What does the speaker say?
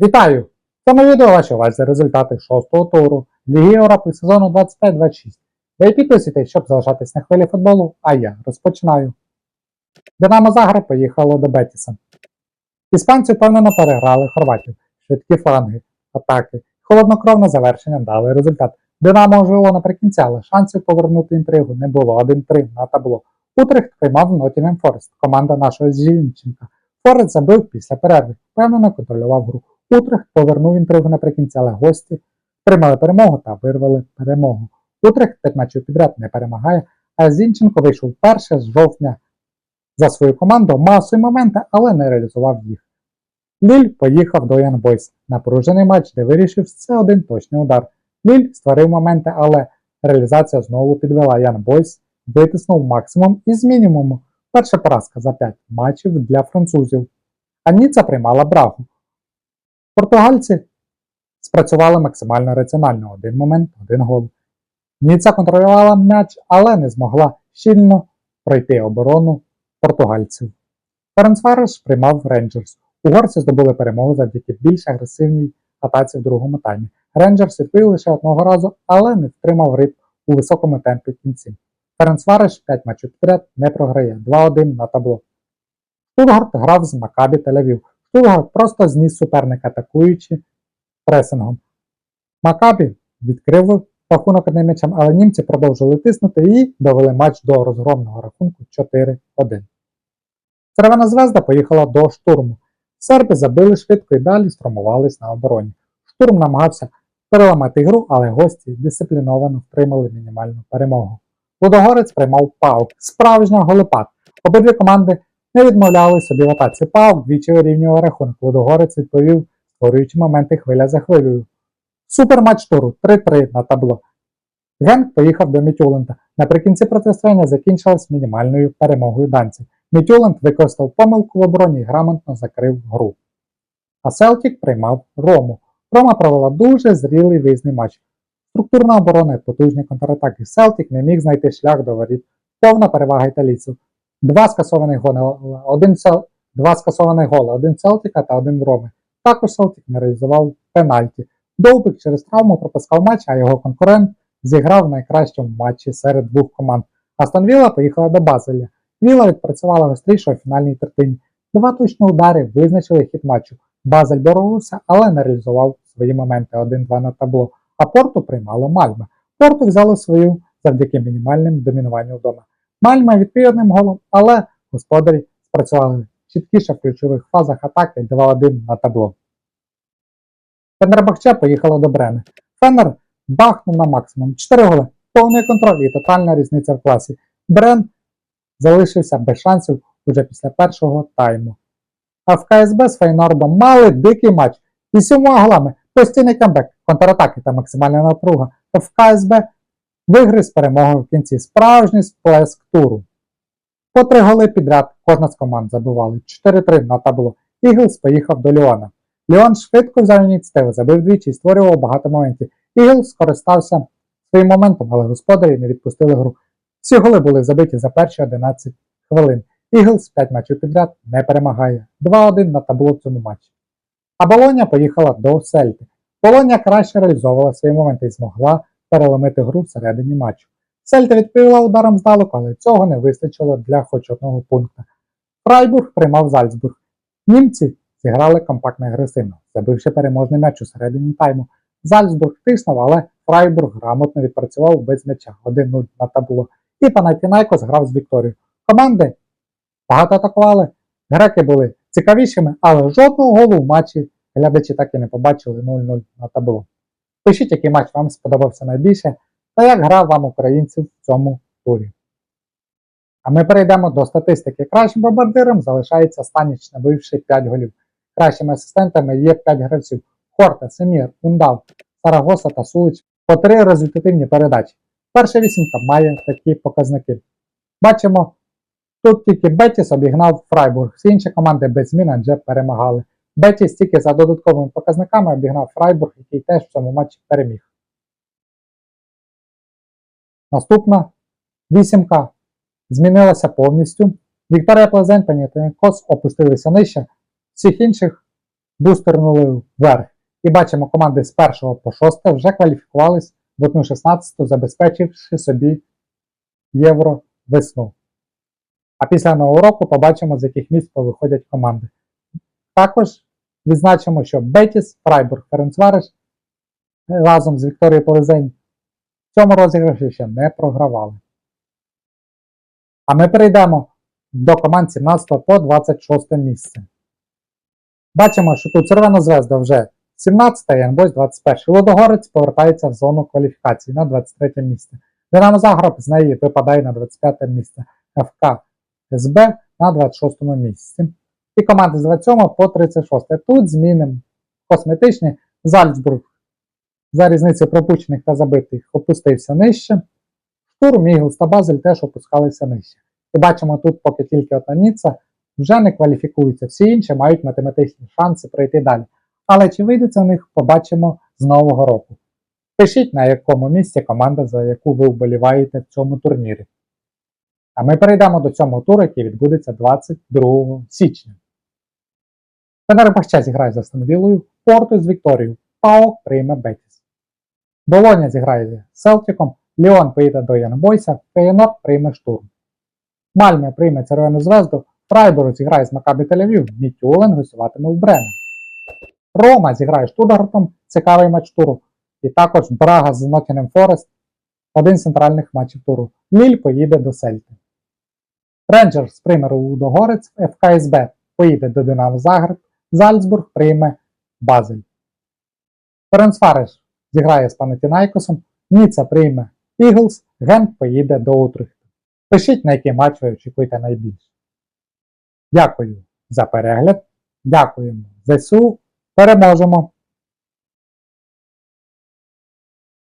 Вітаю! В цьому відео ваші увазі результати шостого туру Ліги Європи сезону 25-26. Ви підписуйтесь, щоб залишатись на хвилі футболу, а я розпочинаю. Динамо Загреб поїхало до Бетіса. Іспанці впевнено переграли хорватів, швидкі фланги, атаки, холоднокровне завершення дали результат. Динамо ожило наприкінці, але шансів повернути інтригу не було 1-3 на табло. Утрехт приймав Нотінем Форест, команда нашого Зінченка. Форест забив після перерви, впевнено контролював гру. Утрехт повернув інтригу наприкінці, але гості тримали перемогу та вирвали перемогу. Утрехт 5 матчів підряд не перемагає, а Зінченко вийшов вперше з жовтня за свою команду, мав свої моменти, але не реалізував їх. Ліль поїхав до Ян Бойс. Напружений матч, де вирішив це один точний удар. Ліль створив моменти, але реалізація знову підвела Ян Бойс, витиснув максимум із мінімуму. Перша поразка за 5 матчів для французів. А Ніца приймала Брагу. Португальці спрацювали максимально раціонально. Один момент, один гол. Ніца контролювала м'яч, але не змогла щільно пройти оборону португальців. Ференцвареш приймав Рейнджерс. Угорці здобули перемогу завдяки більш агресивній атаці в другому таймі. Рейнджерс відповів лише одного разу, але не втримав ритм у високому темпі кінці. Ференцвареш 5 матчів підряд не програє 2-1 на табло. Штутгарт грав з Макабі Тель-Авів. Штутгарт просто зніс суперника, атакуючи пресингом. Макабі відкрив рахунок одним але німці продовжили тиснути і довели матч до розгромного рахунку 4-1. Червона звезда поїхала до штурму. Серби забили швидко і далі стромувались на обороні. Штурм намагався переламати гру, але гості дисципліновано втримали мінімальну перемогу. Лудогорець приймав Паук. Справжня голепад. Обидві команди не відмовляли собі в атаці. Паук двічі вирівнював рахунок. Лудогорець відповів, створюючи моменти хвиля за хвилею. Суперматч туру 3-3 на табло. Генк поїхав до Мітюлента. Наприкінці протистояння закінчилось мінімальною перемогою данців. Мітюлент використав помилку в обороні і грамотно закрив гру. А Селтік приймав Рому. Рома провела дуже зрілий виїзний матч. Структурна оборона і потужні контратаки. Селтік не міг знайти шлях до воріт. Повна перевага італійців. Два скасованих голи, один сел... два скасованих голи, один Селтіка та один Роми. Також Селтік не реалізував пенальті. Довбик через травму пропускав матч, а його конкурент зіграв в найкращому матчі серед двох команд. Астон Вілла поїхала до Базеля. Віла відпрацювала гостріше у фінальній третині. Два точні удари визначили хід матчу. Базель боровся, але не реалізував свої моменти 1-2 на табло. А Порту приймало Мальме. Порту взяли свою завдяки мінімальним домінуванню вдома. Мальма відповів одним голом, але господарі спрацювали чіткіше в ключових фазах атаки 2-1 на табло. Фенербахче поїхала до Бреми. Фенер бахнув на максимум 4 голи, повний контроль і тотальна різниця в класі. Брен залишився без шансів уже після першого тайму. А в КСБ з Фейнордом мали дикий матч із сьомого голами, постійний камбек, контратаки та максимальна напруга. Та в КСБ вигриз перемогою в кінці справжній сплеск туру. По три голи підряд кожна з команд забивали 4-3 на табло. Іглс поїхав до Ліона. Ліон швидко взяв ініціативу, забив двічі і створював багато моментів. Іглс скористався своїм моментом, але господарі не відпустили гру. Всі голи були забиті за перші 11 хвилин. Іглс 5 матчів підряд не перемагає. 2-1 на табло в цьому матчі. А Болоня поїхала до Сельти. Болоня краще реалізовувала свої моменти і змогла переломити гру всередині матчу. Сельта відповіла ударом здалеку, але цього не вистачило для хоч одного пункта. Фрайбург приймав Зальцбург. Німці зіграли компактно агресивно, забивши переможний м'яч у середині тайму. Зальцбург тиснув, але Фрайбург грамотно відпрацював без м'яча 1-0 на табло. І Панатінайкос грав з Вікторією. Команди багато атакували, греки були цікавішими, але жодного голу в матчі глядачі так і не побачили 0-0 на табло. Пишіть, який матч вам сподобався найбільше, та як грав вам українців в цьому турі. А ми перейдемо до статистики. Кращим бомбардиром залишається Станіч, набивши 5 голів. Кращими асистентами є 5 гравців Хорта, Семір, Ундав, Сарагоса та Сулич по 3 результативні передачі. Перша вісімка має такі показники. Бачимо, тут тільки Бетіс обігнав Фрайбург, всі інші команди без змін адже перемагали. Бетіс тільки за додатковими показниками обігнав Фрайбург, який теж в цьому матчі переміг. Наступна вісімка змінилася повністю. Вікторія Плезень та Нітенкос опустилися нижче. Всіх інших бустернули вверх. І бачимо, команди з 1 по 6 вже кваліфікувались в 1-16, забезпечивши собі євро весну. А після нового року побачимо, з яких місць повиходять команди. Також відзначимо, що Бетіс, Фрайбург, Ференцвареш разом з Вікторією Полезень в цьому розіграші ще не програвали. А ми перейдемо до команд 17 по 26 місце. Бачимо, що тут Червона Звезда вже 17 і Янбойс 21. Лодогорець повертається в зону кваліфікації на 23 місце. Динамо Загреб з неї випадає на 25 місце. ФК СБ на 26 місці. І команди з 27 по 36. Тут зміни косметичні. Зальцбург за різницею пропущених та забитих опустився нижче. Штурм, Іглс та Базель теж опускалися нижче. І бачимо тут, поки тільки одна Ніцца вже не кваліфікуються. Всі інші мають математичні шанси пройти далі. Але чи вийде це в них, побачимо з нового року. Пишіть, на якому місці команда, за яку ви вболіваєте в цьому турнірі. А ми перейдемо до цього туру, який відбудеться 22 січня. Фенербахче зіграє з Астанбіллою, Порту з Вікторією, ПАОК прийме Бетіс. Болоня зіграє з Селтиком, Ліон поїде до Янбойса, Фейнорд прийме штурм. Мальме прийме Червону Звезду, Фрайбург зіграє з Макабі Тель-Авів, Мітюлен гостюватиме в Бремен. Рома зіграє з Штутгартом, цікавий матч туру. І також Брага з Ноттінгем Форест, один з центральних матчів туру. Ліль поїде до Сельти. Рейнджерс прийме Лудогорець, ФКСБ поїде до Динамо Загреб, Зальцбург прийме Базель. Ференцфареш зіграє з Панатінайкосом, Ніца прийме Іглс, Гент поїде до Утрихту. Пишіть, на який матч ви очікуєте найбільше. Дякую за перегляд. Дякуємо ЗСУ. Переможемо!